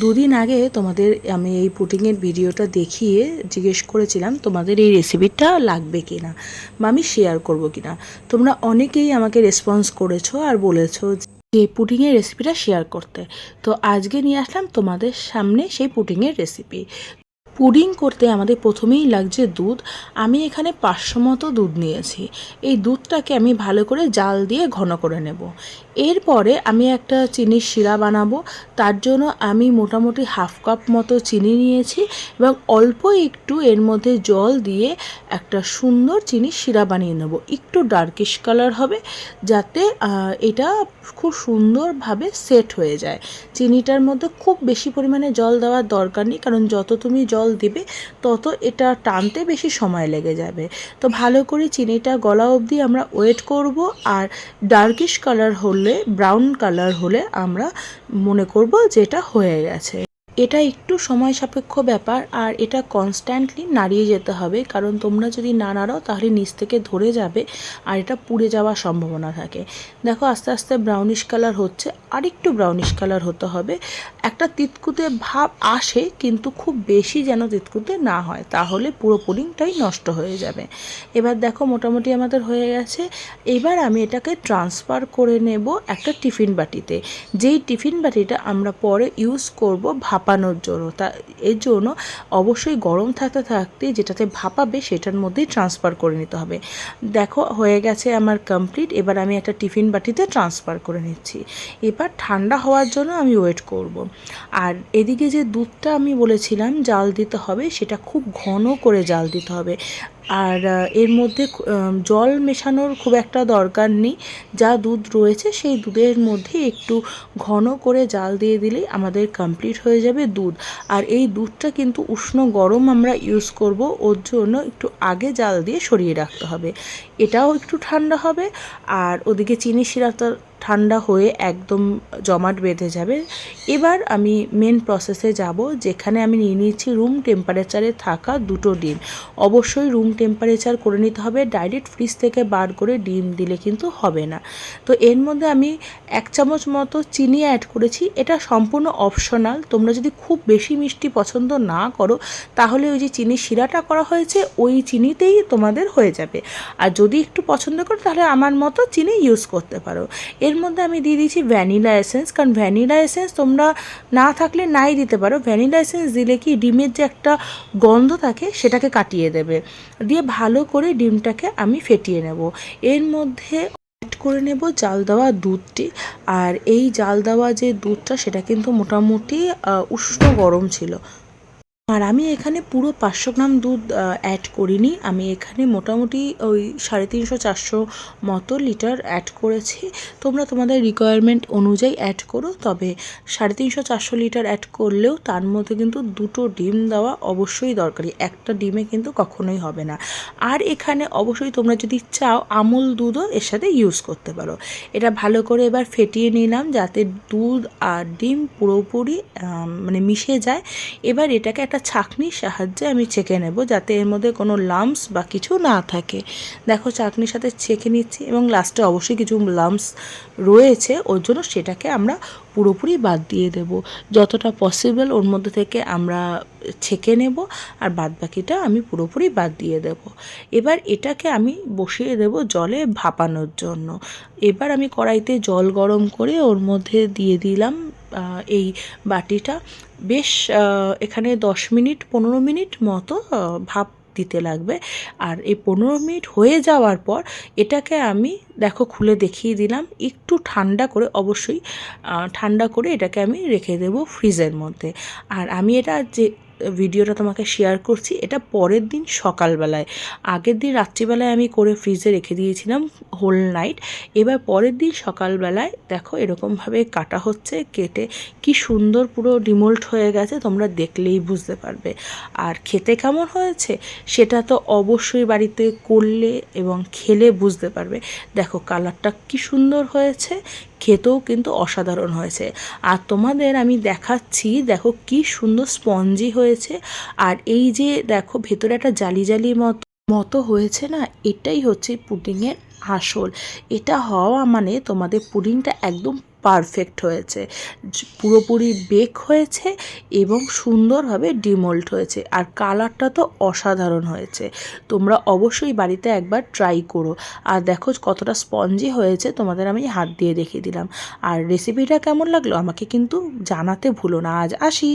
দুদিন আগে তোমাদের আমি এই পুটিংয়ের ভিডিওটা দেখিয়ে জিজ্ঞেস করেছিলাম তোমাদের এই রেসিপিটা লাগবে কি না বা আমি শেয়ার করব কি না তোমরা অনেকেই আমাকে রেসপন্স করেছ আর বলেছ যে পুটিংয়ের রেসিপিটা শেয়ার করতে। তো আজকে নিয়ে আসলাম তোমাদের সামনে সেই পুটিংয়ের রেসিপি পুডিং করতে আমাদের প্রথমেই লাগছে দুধ। আমি এখানে পাঁচশো মতো দুধ নিয়েছি। এই দুধটাকে আমি ভালো করে জাল দিয়ে ঘন করে নেব। এরপরে আমি একটা চিনির শিরা বানাবো। তার জন্য আমি মোটামুটি হাফ কাপ মতো চিনি নিয়েছি এবং অল্প একটু এর মধ্যে জল দিয়ে একটা সুন্দর চিনির শিরা বানিয়ে নেব। একটু ডার্কিশ কালার হবে যাতে এটা খুব সুন্দরভাবে সেট হয়ে যায়। চিনিটার মধ্যে খুব বেশি পরিমাণে জল দেওয়ার দরকার নেই কারণ যত তুমি জল দিবে, তত এটা টানতে বেশি সময় লেগে যাবে। তো ভালো করে চিনিটা গলা অবধি আমরা ওয়েট করব আর ডার্কিশ কালার হলে, ব্রাউন কালার হলে আমরা মনে করব যে এটা হয়ে গেছে। এটা একটু সময় সাপেক্ষ ব্যাপার, আর এটা কনস্ট্যান্টলি নাড়িয়ে যেতে হবে। কারণ তোমরা যদি না নাড়াও, তাহলে নিচ থেকে ধরে যাবে, আর এটা পুড়ে যাওয়ার সম্ভাবনা থাকে। দেখো, আস্তে আস্তে ব্রাউনিশ কালার হচ্ছে আর একটু ব্রাউনিশ কালার হতে হবে। একটা তিতকুতে ভাব আসে, কিন্তু খুব বেশি যেন তিতকুতে না হয়, তাহলে পুরো পুডিংটাই নষ্ট হয়ে যাবে। এবার দেখো, মোটামুটি আমাদের হয়ে গেছে। এবার আমি এটাকে ট্রান্সফার করে নেব একটা টিফিন বাটিতে। যেই টিফিন বাটিটা আমরা পরে ইউজ করব ভাপানোর জন্য। তা, এর জন্য অবশ্যই গরম থাকতে থাকতে যেটাতে ভাপাবে সেটার মধ্যেই ট্রান্সফার করে নিতে হবে। দেখো, হয়ে গেছে আমার কমপ্লিট এবার আমি একটা টিফিন বাটিতে ট্রান্সফার করে নিচ্ছি। এবার ঠান্ডা হওয়ার জন্য আমি ওয়েট করব। আর এদিকে যে দুধটা আমি বলেছিলাম, জাল দিতে হবে, সেটা খুব ঘন করে জাল দিতে হবে। আর এর মধ্যে জল মেশানোর খুব একটা দরকার নেই। যা দুধ রয়েছে সেই দুধের মধ্যে একটু ঘন করে জাল দিয়ে দিলেই আমাদের কমপ্লিট হয়ে যাবে দুধ। আর এই দুধটা কিন্তু উষ্ণ গরম আমরা ইউজ করব, ওর জন্য একটু আগে জাল দিয়ে সরিয়ে রাখতে হবে। এটাও একটু ঠান্ডা হবে। আর ওদিকে চিনি শিরাটা ঠান্ডা হয়ে একদম জমাট বেঁধে যাবে। এবার আমি মেন প্রসেসে যাব, যেখানে আমি নিয়ে নিয়েছি রুম টেম্পারেচারে থাকা দুটো ডিম। অবশ্যই রুম টেম্পারেচার করে নিতে হবে ডাইরেক্ট ফ্রিজ থেকে বার করে ডিম দিলে কিন্তু হবে না। তো এর মধ্যে আমি এক চামচ মতো চিনি অ্যাড করেছি, এটা সম্পূর্ণ অপশনাল তোমরা যদি খুব বেশি মিষ্টি পছন্দ না করো, তাহলে ওই যে চিনি শিরাটা করা হয়েছে, ওই চিনিতেই তোমাদের হয়ে যাবে। আর যদি একটু পছন্দ করো, তাহলে আমার মতো চিনি ইউজ করতে পারো। এর মধ্যে আমি দিয়ে দিয়েছি ভ্যানিলা এসেন্স। কারণ ভ্যানিলা এসেন্স তোমরা না থাকলে নাই দিতে পারো। ভ্যানিলা এসেন্স দিলে কি ডিমের যে একটা গন্ধ থাকে সেটাকে কাটিয়ে দেবে। দিয়ে ভালো করে ডিমটাকে আমি ফেটিয়ে নেব। এর মধ্যে অ্যাড করে নেব জাল দেওয়া দুধটি। আর এই জাল দেওয়া যে দুধটা সেটা কিন্তু মোটামুটি উষ্ণ গরম ছিল। আর আমি এখানে পুরো পাঁচশো গ্রাম দুধ অ্যাড করিনি। আমি এখানে মোটামুটি ওই সাড়ে তিনশো, চারশো মতো লিটার অ্যাড করেছি। তোমরা তোমাদের রিকোয়ারমেন্ট অনুযায়ী অ্যাড করো, তবে সাড়ে তিনশো, চারশো লিটার অ্যাড করলেও তার মধ্যে কিন্তু দুটো ডিম দেওয়া অবশ্যই দরকারি। একটা ডিমে কিন্তু কখনোই হবে না। আর এখানে অবশ্যই তোমরা যদি চাও আমুল দুধও এর সাথে ইউজ করতে পারো। এটা ভালো করে এবার ফেটিয়ে নিলাম যাতে দুধ আর ডিম পুরোপুরি মানে মিশে যায়। এবার এটাকে একটা ছাঁকনির সাহায্যে আমি ছেঁকে নেব যাতে এর মধ্যে কোনো লাম্পস বা কিছু না থাকে। দেখো চাকনির সাথে ছেঁকে নিচ্ছি এবং লাস্টে অবশ্যই কিছু লাম্পস রয়েছে, ওর জন্য সেটাকে আমরা পুরোপুরি বাদ দিয়ে দেব। যতটা পসিবল ওর মধ্যে থেকে আমরা ছেঁকে নেব আর বাদ বাকিটা আমি পুরোপুরি বাদ দিয়ে দেব। এবার এটাকে আমি বসিয়ে দেব জলে ভাপানোর জন্য। এবার আমি কড়াইতে জল গরম করে ওর মধ্যে দিয়ে দিলাম এই বাটিটা বেশ এখানে দশ মিনিট, পনেরো মিনিট মতো ভাপ দিতে লাগবে। আর এই পনেরো মিনিট হয়ে যাওয়ার পর এটাকে আমি, দেখো, খুলে দেখিয়ে দিলাম। একটু ঠান্ডা করে, অবশ্যই ঠান্ডা করে এটাকে আমি রেখে দেবো ফ্রিজের মধ্যে। আর আমি এটা যে ভিডিওটা তোমাকে শেয়ার করছি, এটা পরের দিন সকালবেলায়। আগের দিন রাত্রিবেলায় আমি করে ফ্রিজে রেখে দিয়েছিলাম হোল নাইট এবার পরের দিন সকালবেলায় দেখো এরকমভাবে কাটা হচ্ছে, কেটে কি সুন্দর পুরো ডিমোল্ট হয়ে গেছে, তোমরা দেখলেই বুঝতে পারবে। আর খেতে কেমন হয়েছে, সেটা তো অবশ্যই বাড়িতে করলে এবং খেলে বুঝতে পারবে। দেখো কালারটা কি সুন্দর হয়েছে খেতেও কিন্তু অসাধারণ হয়েছে। আর তোমাদের আমি দেখাচ্ছি, দেখো কি সুন্দর স্পঞ্জি হয়েছে। আর এই যে দেখো ভেতরে একটা জালি জালি মতো মতো হয়েছে না, এটাই হচ্ছে পুডিংয়ের আসল। এটা হওয়া মানে তোমাদের পুডিংটা একদম পারফেক্ট হয়েছে। পুরোপুরি বেক হয়েছে এবং সুন্দরভাবে ডিমোল্ড হয়েছে। আর কালারটা তো অসাধারণ হয়েছে। তোমরা অবশ্যই বাড়িতে একবার ট্রাই করো। আর দেখো কতটা স্পঞ্জি হয়েছে, তোমাদের আমি হাত দিয়ে দেখিয়ে দিলাম। আর রেসিপিটা কেমন লাগল আমাকে কিন্তু জানাতে ভুলো না। আজ আসি।